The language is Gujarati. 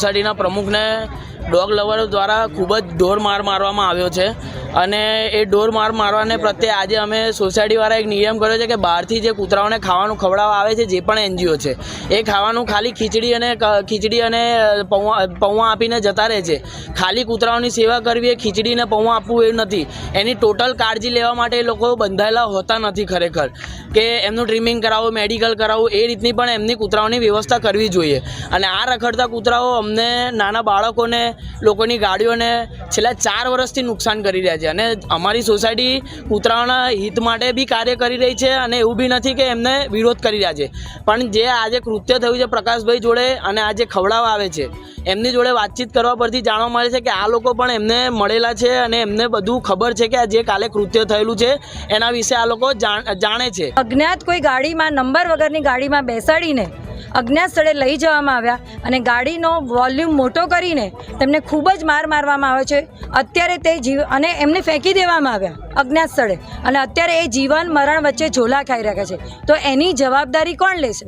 સોસાયટીના પ્રમુખને ડોગ લવર દ્વારા ખૂબ જ ઢોર માર મારવામાં આવ્યો છે. અને એ ઢોર માર મારવાને પ્રત્યે આજે અમે સોસાયટીવાળા એક નિયમ કર્યો છે કે બહારથી જે કૂતરાઓને ખાવાનું ખવડાવવા આવે છે, જે પણ એનજીઓ છે, એ ખાવાનું ખાલી ખીચડી અને ખીચડી અને પૌવા પૌવા આપીને જતા રહે છે. ખાલી કૂતરાઓની સેવા કરવી એ ખીચડીને પૌવા આપવું એવું નથી. એની ટોટલ કાળજી લેવા માટે એ લોકો બંધાયેલા હોતા નથી ખરેખર. કે એમનું ટ્રીમિંગ કરાવવું મેડિકલ કરાવવું, એ રીતની પણ એમની કૂતરાઓની વ્યવસ્થા કરવી જોઈએ. અને આ રખડતા કૂતરાઓ અમને નાના બાળકોને, લોકોની ગાડીઓને છેલ્લા ચાર વર્ષથી નુકસાન કરી રહ્યા છે. અને અમારી સોસાયટી કૂતરાઓના હિત માટે બી કાર્ય કરી રહી છે અને એવું બી નથી કે એમને વિરોધ કરી રહ્યા છે. પણ જે આજે કૃત્ય થયું છે પ્રકાશભાઈ જોડે અને આજે ખવડાવવા આવે છે, એમની જોડે વાતચીત કરવા પરથી જાણવા મળે છે કે આ લોકો પણ એમને મળેલા છે અને એમને બધું ખબર છે કે આ જે કાલે કૃત્ય થયેલું છે, એના વિશે આ લોકો જાણે છે. અજ્ઞાત કોઈ ગાડીમાં, નંબર વગરની ગાડીમાં બેસાડીને અજ્ઞાત સ્થળે લઈ જવામાં આવ્યા અને ગાડીનો વોલ્યુમ મોટો કરીને તેમને ખૂબ જ માર મારવામાં આવે છે. અત્યારે તે જીવ, અને એમને ફેંકી દેવામાં આવ્યા અજ્ઞાત સ્થળે અને અત્યારે એ જીવન મરણ વચ્ચે ઝોલા ખાઈ રહ્યા છે. તો એની જવાબદારી કોણ લેશે?